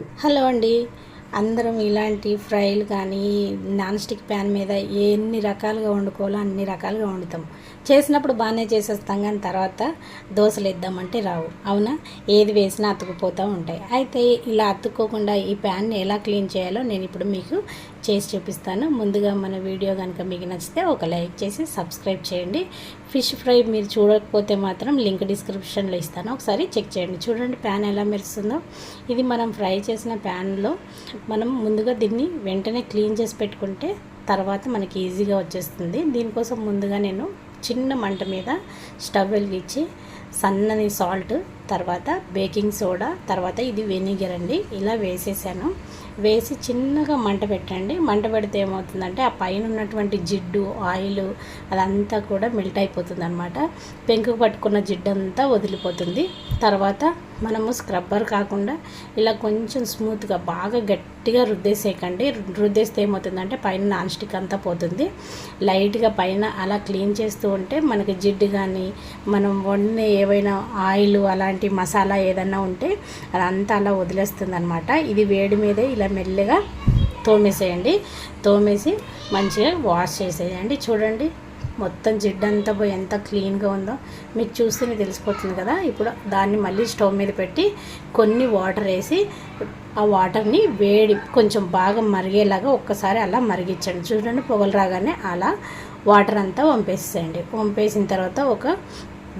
Hello అండి. అందరం ఇలాంటి ఫ్రైలు కానీ నాన్ స్టిక్ ప్యాన్ మీద ఎన్ని రకాలుగా వండుకోవాలో అన్ని రకాలుగా వండుతాం. చేసినప్పుడు బాగానే చేసేస్తాం కానీ తర్వాత దోశలు వేద్దామంటే రావు. అవునా? ఏది వేసినా అతుకుపోతూ ఉంటాయి. అయితే ఇలా అతుక్కోకుండా ఈ ప్యాన్ని ఎలా క్లీన్ చేయాలో నేను ఇప్పుడు మీకు చేసి చూపిస్తాను. ముందుగా మన వీడియో కనుక మీకు నచ్చితే ఒక లైక్ చేసి సబ్స్క్రైబ్ చేయండి. ఫిష్ ఫ్రై మీరు చూడకపోతే మాత్రం లింక్ డిస్క్రిప్షన్లో ఇస్తాను. ఒకసారి చెక్ చేయండి. చూడండి ప్యాన్ ఎలా మెరుస్తుందో. ఇది మనం ఫ్రై చేసిన ప్యాన్లో మనం ముందుగా దీన్ని వెంటనే క్లీన్ చేసి పెట్టుకుంటే తర్వాత మనకి ఈజీగా వచ్చేస్తుంది. దీనికోసం ముందుగా నేను చిన్న మంట మీద స్టవ్ వెలిగించి సన్నని సాల్ట్ తర్వాత బేకింగ్ సోడా తర్వాత ఇది వెనిగర్ అండి. ఇలా వేసేసాను. వేసి చిన్నగా మంట పెట్టండి. మంట పెడితే ఏమవుతుందంటే ఆ పైన ఉన్నటువంటి జిడ్డు ఆయిల్ అదంతా కూడా మెల్ట్ అయిపోతుంది అనమాట పెంకు పట్టుకున్న జిడ్డు అంతా వదిలిపోతుంది. తర్వాత మనము స్క్రబ్బర్ కాకుండా ఇలా కొంచెం స్మూత్గా బాగా గట్టిగా రుద్దేసేయకండి. రుద్దేస్తే ఏమవుతుందంటే పైన నాన్ స్టిక్ అంతా పోతుంది. లైట్గా పైన అలా క్లీన్ చేస్తూ ఉంటే మనకి జిడ్డు కానీ మనం వండిన ఏవైనా ఆయిల్ అలాంటి మసాలా ఏదన్నా ఉంటే అదంతా అలా వదిలేస్తుంది అనమాట ఇది వేడి మీదే ఇలా మెల్లగా తోమేసేయండి. తోమేసి మంచిగా వాష్ చేసేయండి. చూడండి మొత్తం జిడ్డంతా పోయి ఎంత క్లీన్గా ఉందో. మీకు చూస్తేనే తెలిసిపోతుంది కదా ఇప్పుడు దాన్ని మళ్ళీ స్టవ్ మీద పెట్టి కొన్ని వాటర్ వేసి ఆ వాటర్ని వేడి కొంచెం బాగా మరిగేలాగా ఒక్కసారి అలా మరిగించండి. చూడండి పొగలు రాగానే అలా వాటర్ అంతా వంపేసేయండి వంపేసిన తర్వాత ఒక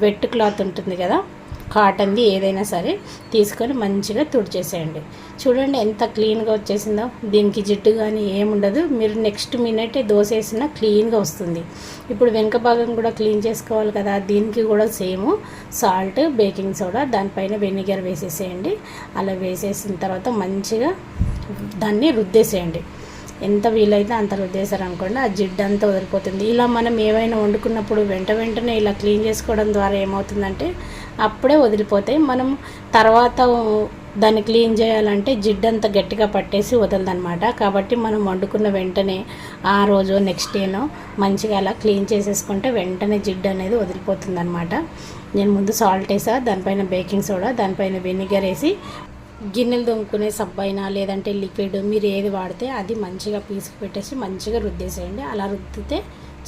వెట్ క్లాత్ ఉంటుంది కదా కాటన్ది ఏదైనా సరే తీసుకొని మంచిగా తుడిచేసేయండి. చూడండి ఎంత క్లీన్గా వచ్చేసిందో. దీనికి జిడ్డు కానీ ఏముండదు. మీరు నెక్స్ట్ మినిట్ దోశ వేసినా క్లీన్గా వస్తుంది. ఇప్పుడు వెనుక భాగం కూడా క్లీన్ చేసుకోవాలి కదా దీనికి కూడా సేమ్ సాల్ట్ బేకింగ్ సోడా దానిపైన వెనిగర్ వేసేసేయండి. అలా వేసేసిన తర్వాత మంచిగా దాన్ని రుద్దేసేయండి. ఎంత వీలైతే అంత రుద్దేశారు అనుకోండి ఆ జిడ్డు అంతా వదిలిపోతుంది. ఇలా మనం ఏమైనా వండుకున్నప్పుడు వెంట వెంటనే ఇలా క్లీన్ చేసుకోవడం ద్వారా ఏమవుతుందంటే అప్పుడే వదిలిపోతాయి. మనం తర్వాత దాన్ని క్లీన్ చేయాలంటే జిడ్డంతా గట్టిగా పట్టేసి వదలదనమాట కాబట్టి మనం వండుకున్న వెంటనే ఆ రోజు నెక్స్ట్ డేనో మంచిగా అలా క్లీన్ చేసేసుకుంటే వెంటనే జిడ్డు అనేది వదిలిపోతుంది అనమాట నేను ముందు సాల్ట్ వేసా దానిపైన బేకింగ్ సోడా దానిపైన వెనిగర్ వేసి గిన్నెలు దొంగుకునే సబ్బైనా లేదంటే లిక్విడ్ మీరు ఏది వాడితే అది మంచిగా పీసుకు పెట్టేసి మంచిగా రుద్దేసేయండి. అలా రుద్దితే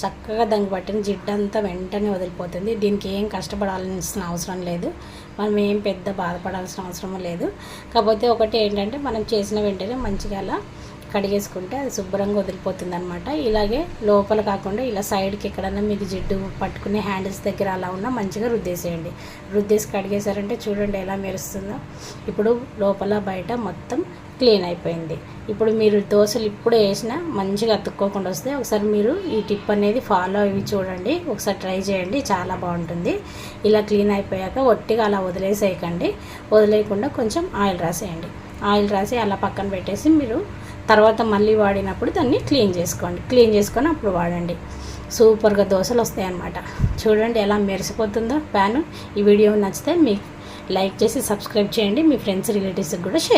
చక్కగా దానికి పట్టిన జిడ్డంతా వెంటనే వదిలిపోతుంది. దీనికి ఏం కష్టపడాల్సిన అవసరం లేదు. మనం ఏం పెద్ద బాధపడాల్సిన అవసరం లేదు. కాకపోతే ఒకటి ఏంటంటే మనం చేసిన వెంటనే మంచిగా అలా కడిగేసుకుంటే అది శుభ్రంగా వదిలిపోతుంది అనమాట ఇలాగే లోపల కాకుండా ఇలా సైడ్కి ఎక్కడన్నా మీకు జిడ్డు పట్టుకునే హ్యాండిల్స్ దగ్గర అలా ఉన్నా మంచిగా రుద్దేసేయండి. రుద్దేసి కడిగేశారంటే చూడండి ఎలా మెరుస్తుందో. ఇప్పుడు లోపల బయట మొత్తం క్లీన్ అయిపోయింది. ఇప్పుడు మీరు దోశలు ఇప్పుడు వేసినా మంచిగా అతుక్కోకుండా వస్తే ఒకసారి మీరు ఈ టిప్ అనేది ఫాలో అవి చూడండి. ఒకసారి ట్రై చేయండి చాలా బాగుంటుంది. ఇలా క్లీన్ అయిపోయాక ఒట్టిగా అలా వదిలేసేయకండి. వదిలేయకుండా కొంచెం ఆయిల్ రాసేయండి. ఆయిల్ రాసి అలా పక్కన పెట్టేసి మీరు తర్వాత మళ్ళీ వాడినప్పుడు దాన్ని క్లీన్ చేసుకోండి. క్లీన్ చేసుకొని అప్పుడు వాడండి. సూపర్గా దోశలు వస్తాయన్నమాట. చూడండి ఎలా మెరిసిపోతుందో ప్యాను. ఈ వీడియో నచ్చితే మీకు లైక్ చేసి సబ్స్క్రైబ్ చేయండి. మీ ఫ్రెండ్స్ రిలేటివ్స్కి కూడా షేర్